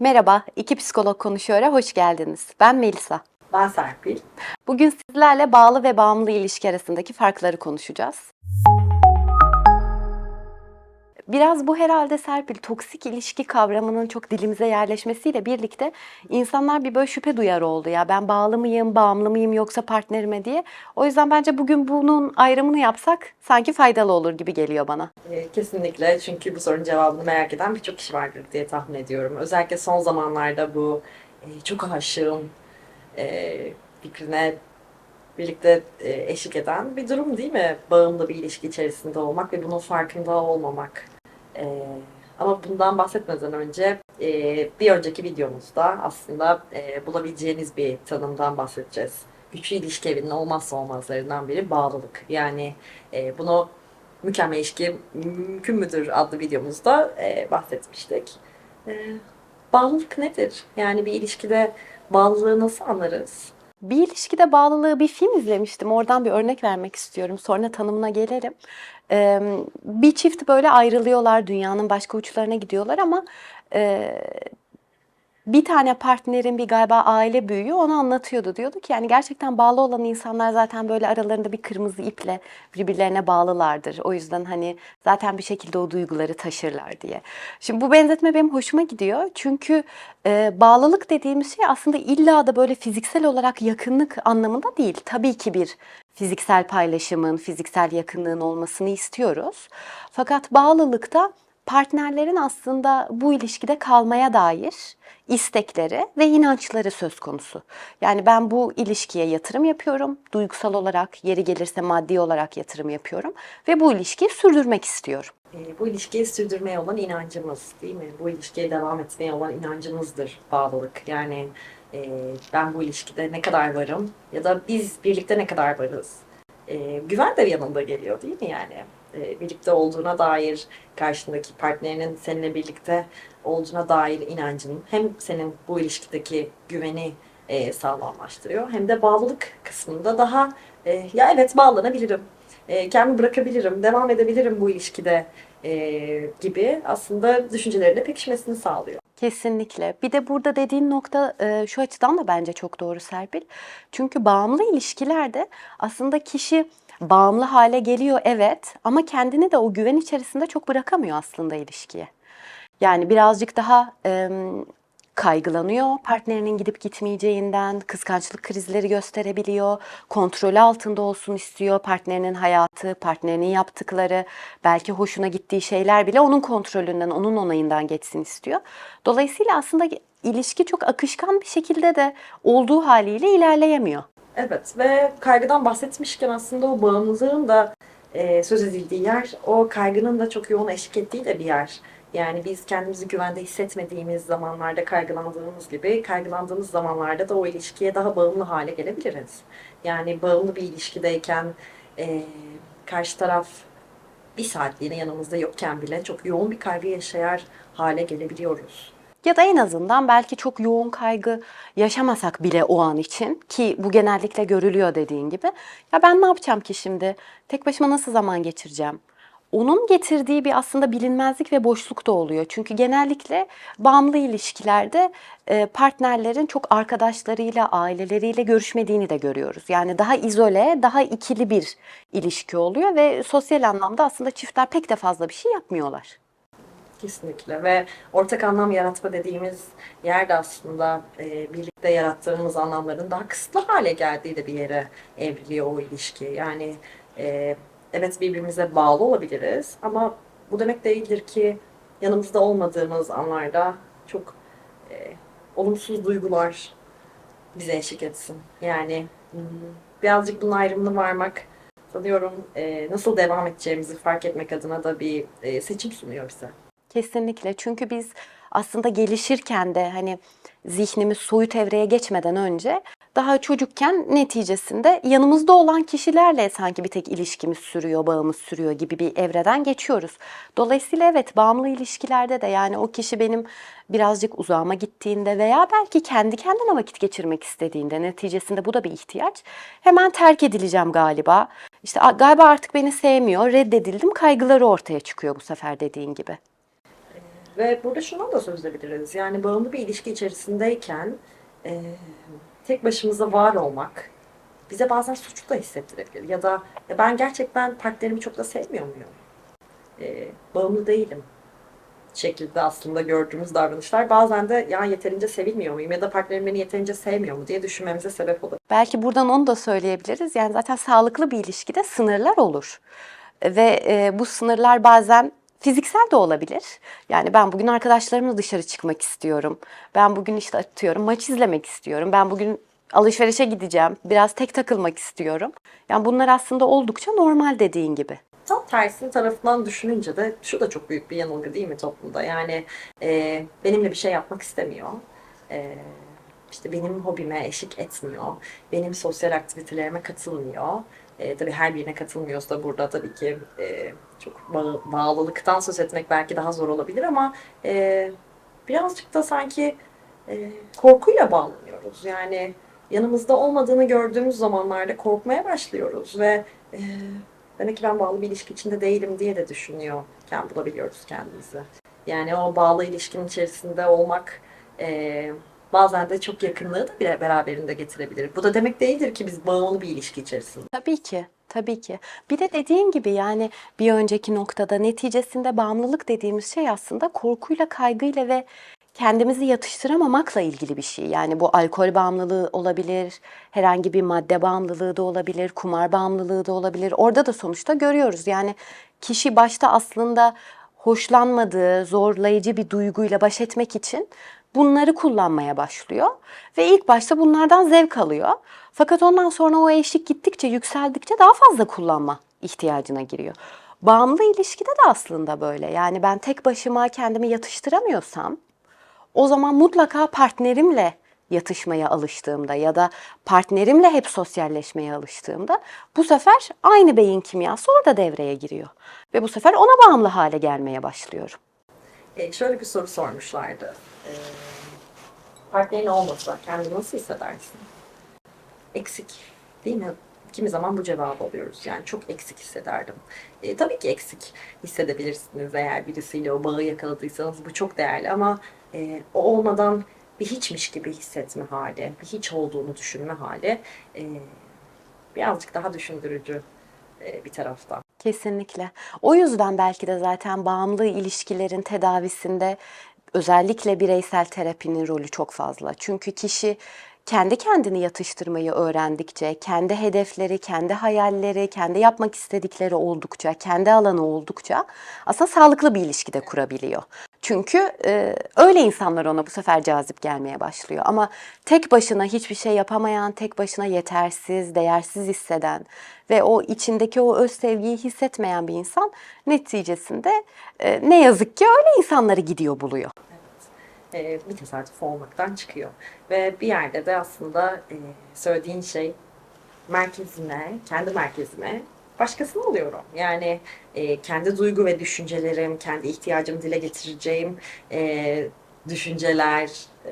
Merhaba, iki psikolog konuşuyor'a hoş geldiniz. Ben Melisa. Ben Serpil. Bugün sizlerle bağlı ve bağımlı ilişki arasındaki farkları konuşacağız. Biraz bu herhalde Serpil toksik ilişki kavramının çok dilimize yerleşmesiyle birlikte insanlar bir böyle şüphe duyar oldu ya ben bağlı mıyım, bağımlı mıyım yoksa partnerime diye. O yüzden bence bugün bunun ayrımını yapsak sanki faydalı olur gibi geliyor bana. Ee, kesinlikle çünkü bu sorunun cevabını merak eden birçok kişi vardır diye tahmin ediyorum. Özellikle son zamanlarda bu e, çok aşığım e, fikrine birlikte e, eşlik eden bir durum değil mi? Bağımlı bir ilişki içerisinde olmak ve bunun farkında olmamak. E, ama bundan bahsetmeden önce e, bir önceki videomuzda aslında e, bulabileceğiniz bir tanımdan bahsedeceğiz. Güçlü ilişki evinin olmazsa olmazlarından biri bağlılık. Yani e, bunu Mükemmel İlişki Mümkün Müdür adlı videomuzda e, bahsetmiştik. E, bağlılık nedir? Yani bir ilişkide bağlılığı nasıl anlarız? Bir ilişkide bağlılığı bir film izlemiştim. Oradan bir örnek vermek istiyorum. Sonra tanımına gelelim. Ee, bir çift böyle ayrılıyorlar. Dünyanın başka uçlarına gidiyorlar ama e, bir tane partnerin bir galiba aile büyüğü onu anlatıyordu. Diyordu ki yani gerçekten bağlı olan insanlar zaten böyle aralarında bir kırmızı iple birbirlerine bağlılardır. O yüzden hani zaten bir şekilde o duyguları taşırlar diye. Şimdi bu benzetme benim hoşuma gidiyor. Çünkü e, bağlılık dediğimiz şey aslında illa da böyle fiziksel olarak yakınlık anlamında değil. Tabii ki bir fiziksel paylaşımın, fiziksel yakınlığın olmasını istiyoruz. Fakat bağlılıkta partnerlerin aslında bu ilişkide kalmaya dair istekleri ve inançları söz konusu. Yani ben bu ilişkiye yatırım yapıyorum. Duygusal olarak, yeri gelirse maddi olarak yatırım yapıyorum ve bu ilişkiyi sürdürmek istiyorum. E, bu ilişkiyi sürdürmeye olan inancımız değil mi? Bu ilişkiye devam etmeye olan inancımızdır bağlılık. Yani e, ben bu ilişkide ne kadar varım ya da biz birlikte ne kadar varız? E, güven de yanında geliyor değil mi yani? E, birlikte olduğuna dair karşındaki partnerinin seninle birlikte olduğuna dair inancın hem senin bu ilişkideki güveni e, sağlamlaştırıyor hem de bağlılık kısmında daha e, ya evet bağlanabilirim, e, kendimi bırakabilirim, devam edebilirim bu ilişkide e, gibi aslında düşüncelerinde pekişmesini sağlıyor. Kesinlikle. Bir de burada dediğin nokta e, şu açıdan da bence çok doğru Serpil. Çünkü bağımlı ilişkilerde aslında kişi bağımlı hale geliyor evet ama kendini de o güven içerisinde çok bırakamıyor aslında ilişkiye. Yani birazcık daha kaygılanıyor partnerinin gidip gitmeyeceğinden, kıskançlık krizleri gösterebiliyor, kontrolü altında olsun istiyor partnerinin hayatı, partnerinin yaptıkları, belki hoşuna gittiği şeyler bile onun kontrolünden, onun onayından geçsin istiyor. Dolayısıyla aslında ilişki çok akışkan bir şekilde de olduğu haliyle ilerleyemiyor. Evet ve kaygıdan bahsetmişken aslında o bağımlılığın da e, söz edildiği yer, o kaygının da çok yoğun eşlik ettiği de bir yer. Yani biz kendimizi güvende hissetmediğimiz zamanlarda kaygılandığımız gibi kaygılandığımız zamanlarda da o ilişkiye daha bağımlı hale gelebiliriz. Yani bağımlı bir ilişkideyken e, karşı taraf bir saatliğine yanımızda yokken bile çok yoğun bir kaygı yaşayar hale gelebiliyoruz. Ya da en azından belki çok yoğun kaygı yaşamasak bile o an için ki bu genellikle görülüyor dediğin gibi. Ya ben ne yapacağım ki şimdi? Tek başıma nasıl zaman geçireceğim? Onun getirdiği bir aslında bilinmezlik ve boşluk da oluyor. Çünkü genellikle bağımlı ilişkilerde e, partnerlerin çok arkadaşlarıyla, aileleriyle görüşmediğini de görüyoruz. Yani daha izole, daha ikili bir ilişki oluyor ve sosyal anlamda aslında çiftler pek de fazla bir şey yapmıyorlar. Kesinlikle ve ortak anlam yaratma dediğimiz yerde aslında e, birlikte yarattığımız anlamların daha kısıtlı hale geldiği de bir yere evriliyor o ilişki. Yani e, evet birbirimize bağlı olabiliriz ama bu demek değildir ki yanımızda olmadığımız anlarda çok e, olumsuz duygular bize eşlik etsin. Yani hmm, birazcık bunun ayrımını varmak sanıyorum e, nasıl devam edeceğimizi fark etmek adına da bir e, seçim sunuyor bize. Kesinlikle. Çünkü biz aslında gelişirken de hani zihnimiz soyut evreye geçmeden önce daha çocukken neticesinde yanımızda olan kişilerle sanki bir tek ilişkimiz sürüyor, bağımız sürüyor gibi bir evreden geçiyoruz. Dolayısıyla evet bağımlı ilişkilerde de yani o kişi benim birazcık uzağıma gittiğinde veya belki kendi kendine vakit geçirmek istediğinde neticesinde bu da bir ihtiyaç. Hemen terk edileceğim galiba. İşte "Aa, galiba artık beni sevmiyor, reddedildim kaygıları ortaya çıkıyor bu sefer dediğin gibi. Ve burada şundan da söz edebiliriz. Yani bağımlı bir ilişki içerisindeyken e, tek başımıza var olmak bize bazen suçlu da hissettirebilir. Ya da ya ben gerçekten partnerimi çok da sevmiyor muyum? E, bağımlı değilim şekilde aslında gördüğümüz davranışlar bazen de ya yeterince sevilmiyor muyum ya da partnerim beni yeterince sevmiyor mu diye düşünmemize sebep olur. Belki buradan onu da söyleyebiliriz. Yani zaten sağlıklı bir ilişkide sınırlar olur. Ve e, bu sınırlar bazen fiziksel de olabilir. Yani ben bugün arkadaşlarımla dışarı çıkmak istiyorum. Ben bugün işte atıyorum maç izlemek istiyorum. Ben bugün alışverişe gideceğim. Biraz tek takılmak istiyorum. Yani bunlar aslında oldukça normal dediğin gibi. Tam tersini tarafından düşününce de şu da çok büyük bir yanılgı değil mi toplumda? Yani e, benimle bir şey yapmak istemiyor. E, işte benim hobime eşlik etmiyor. Benim sosyal aktivitelerime katılmıyor. E, tabii her birine katılmıyorsa burada tabii ki e, çok bağ- bağlılıktan söz etmek belki daha zor olabilir ama e, birazcık da sanki e, korkuyla bağlanıyoruz. Yani yanımızda olmadığını gördüğümüz zamanlarda korkmaya başlıyoruz ve e, demek ki ben bağlı bir ilişki içinde değilim diye de düşünüyorken bulabiliyoruz kendimizi. Yani o bağlı ilişkinin içerisinde olmak e, bazen de çok yakınlığı da bile beraberinde getirebilir. Bu da demek değildir ki biz bağımlı bir ilişki içerisinde. Tabii ki, tabii ki. Bir de dediğin gibi yani bir önceki noktada neticesinde bağımlılık dediğimiz şey aslında korkuyla, kaygıyla ve kendimizi yatıştıramamakla ilgili bir şey. Yani bu alkol bağımlılığı olabilir, herhangi bir madde bağımlılığı da olabilir, kumar bağımlılığı da olabilir. Orada da sonuçta görüyoruz. Yani kişi başta aslında hoşlanmadığı, zorlayıcı bir duyguyla baş etmek için bunları kullanmaya başlıyor ve ilk başta bunlardan zevk alıyor. Fakat ondan sonra o eşik gittikçe, yükseldikçe daha fazla kullanma ihtiyacına giriyor. Bağımlı ilişkide de aslında böyle. Yani ben tek başıma kendimi yatıştıramıyorsam o zaman mutlaka partnerimle yatışmaya alıştığımda ya da partnerimle hep sosyalleşmeye alıştığımda bu sefer aynı beyin kimyası orada devreye giriyor. Ve bu sefer ona bağımlı hale gelmeye başlıyorum. E, şöyle bir soru sormuşlardı. E, partnerin olmasa kendini nasıl hissedersin? Eksik değil mi? Kimi zaman bu cevabı alıyoruz. Yani çok eksik hissederdim. E, tabii ki eksik hissedebilirsiniz eğer birisiyle o bağı yakaladıysanız. Bu çok değerli ama e, o olmadan bir hiçmiş gibi hissetme hali, bir hiç olduğunu düşünme hali e, birazcık daha düşündürücü e, bir tarafta. Kesinlikle. O yüzden belki de zaten bağımlı ilişkilerin tedavisinde özellikle bireysel terapinin rolü çok fazla. Çünkü kişi kendi kendini yatıştırmayı öğrendikçe, kendi hedefleri, kendi hayalleri, kendi yapmak istedikleri oldukça, kendi alanı oldukça aslında sağlıklı bir ilişki de kurabiliyor. Çünkü e, öyle insanlar ona bu sefer cazip gelmeye başlıyor. Ama tek başına hiçbir şey yapamayan, tek başına yetersiz, değersiz hisseden ve o içindeki o öz sevgiyi hissetmeyen bir insan neticesinde e, ne yazık ki öyle insanları gidiyor buluyor. e, bir tesadüf olmaktan çıkıyor. Ve bir yerde de aslında e, söylediğin şey merkezime, kendi merkezime başkasını alıyorum. Yani e, kendi duygu ve düşüncelerim, kendi ihtiyacımı dile getireceğim e, düşünceler, e,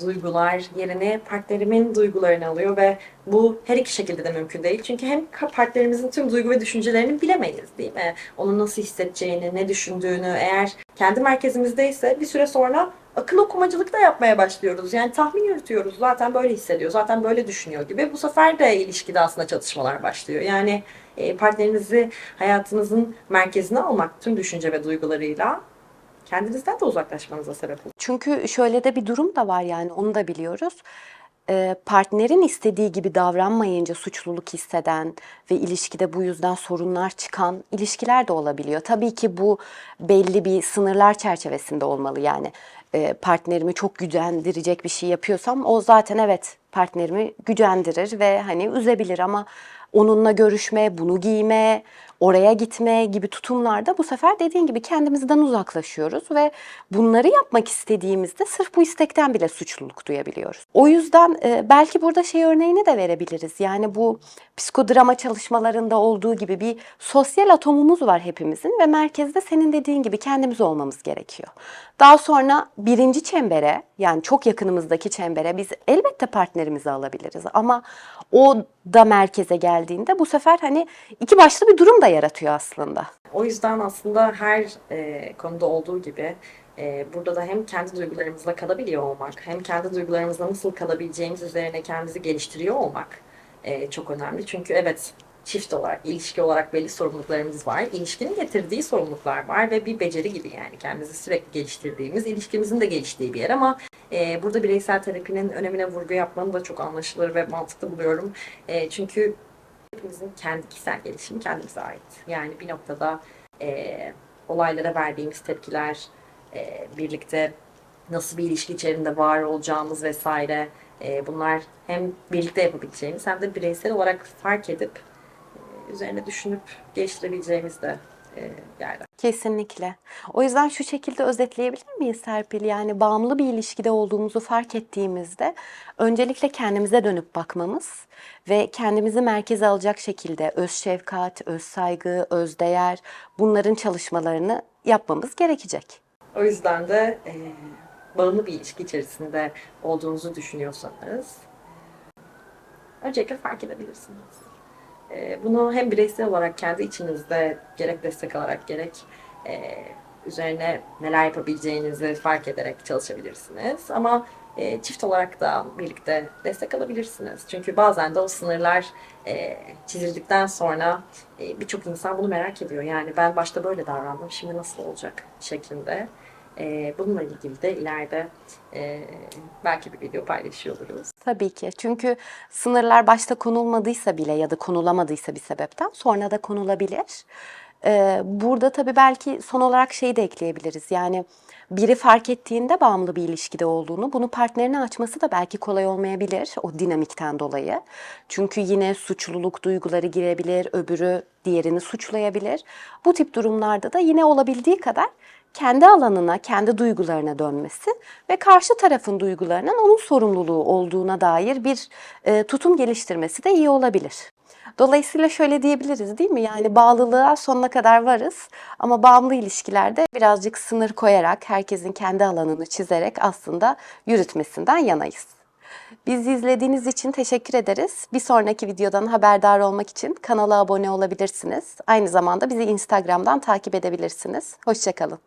duygular yerine partnerimin duygularını alıyor ve bu her iki şekilde de mümkün değil. Çünkü hem partnerimizin tüm duygu ve düşüncelerini bilemeyiz değil mi? Onun nasıl hissedeceğini, ne düşündüğünü eğer kendi merkezimizdeyse bir süre sonra akıl okumacılık da yapmaya başlıyoruz. Yani tahmin yürütüyoruz. Zaten böyle hissediyor, zaten böyle düşünüyor gibi. Bu sefer de ilişkide aslında çatışmalar başlıyor. Yani partnerinizi hayatınızın merkezine almak tüm düşünce ve duygularıyla kendinizden de uzaklaşmanıza sebep oluyor. Çünkü şöyle de bir durum da var yani onu da biliyoruz. Ee, partnerin istediği gibi davranmayınca suçluluk hisseden ve ilişkide bu yüzden sorunlar çıkan ilişkiler de olabiliyor. Tabii ki bu belli bir sınırlar çerçevesinde olmalı yani. Ee, partnerimi çok gücendirecek bir şey yapıyorsam o zaten evet partnerimi gücendirir ve hani üzebilir ama onunla görüşme, bunu giyme, oraya gitme gibi tutumlarda bu sefer dediğin gibi kendimizden uzaklaşıyoruz ve bunları yapmak istediğimizde sırf bu istekten bile suçluluk duyabiliyoruz. O yüzden e, belki burada şey örneğini de verebiliriz. Yani bu psikodrama çalışmalarında olduğu gibi bir sosyal atomumuz var hepimizin ve merkezde senin dediğin gibi kendimiz olmamız gerekiyor. Daha sonra birinci çembere yani çok yakınımızdaki çembere biz elbette partnerimizi alabiliriz ama o da merkeze geldiğinde bu sefer hani iki başlı bir durum da yaratıyor aslında. O yüzden aslında her e, konuda olduğu gibi e, burada da hem kendi duygularımızla kalabiliyor olmak, hem kendi duygularımızla nasıl kalabileceğimiz üzerine kendimizi geliştiriyor olmak e, çok önemli. Çünkü evet çift olarak, ilişki olarak belli sorumluluklarımız var. İlişkinin getirdiği sorumluluklar var ve bir beceri gibi yani kendimizi sürekli geliştirdiğimiz, ilişkimizin de geliştiği bir yer ama e, burada bireysel terapinin önemine vurgu yapmanı da çok anlaşılır ve mantıklı buluyorum. E, çünkü hepimizin kendi kişisel gelişimi kendimize ait. Yani bir noktada e, olaylara verdiğimiz tepkiler, e, birlikte nasıl bir ilişki içerisinde var olacağımız vesaire e, bunlar hem birlikte yapabileceğimiz hem de bireysel olarak fark edip e, üzerine düşünüp geliştirebileceğimiz de yerler. Kesinlikle. O yüzden şu şekilde özetleyebilir miyiz Serpil? Yani bağımlı bir ilişkide olduğumuzu fark ettiğimizde öncelikle kendimize dönüp bakmamız ve kendimizi merkeze alacak şekilde öz şefkat, öz saygı, öz değer bunların çalışmalarını yapmamız gerekecek. O yüzden de e, bağımlı bir ilişki içerisinde olduğunuzu düşünüyorsanız öncelikle fark edebilirsiniz. E, bunu hem bireysel olarak kendi içinizde gerek destek alarak gerek e, üzerine neler yapabileceğinizi fark ederek çalışabilirsiniz. Ama e, çift olarak da birlikte destek alabilirsiniz. Çünkü bazen de o sınırlar e, çizildikten sonra e, birçok insan bunu merak ediyor. Yani ben başta böyle davrandım, şimdi nasıl olacak şeklinde. E, bununla ilgili de ileride e, belki bir video paylaşıyor oluruz. Tabii ki. Çünkü sınırlar başta konulmadıysa bile ya da konulamadıysa bir sebepten sonra da konulabilir. Ee, burada tabii belki son olarak şeyi de ekleyebiliriz. Yani biri fark ettiğinde bağımlı bir ilişkide olduğunu, bunu partnerine açması da belki kolay olmayabilir o dinamikten dolayı. Çünkü yine suçluluk duyguları girebilir, öbürü diğerini suçlayabilir. Bu tip durumlarda da yine olabildiği kadar kendi alanına, kendi duygularına dönmesi ve karşı tarafın duygularının onun sorumluluğu olduğuna dair bir e, tutum geliştirmesi de iyi olabilir. Dolayısıyla şöyle diyebiliriz değil mi? Yani bağlılığa sonuna kadar varız ama bağımlı ilişkilerde birazcık sınır koyarak, herkesin kendi alanını çizerek aslında yürütmesinden yanayız. Bizi izlediğiniz için teşekkür ederiz. Bir sonraki videodan haberdar olmak için kanala abone olabilirsiniz. Aynı zamanda bizi Instagram'dan takip edebilirsiniz. Hoşçakalın.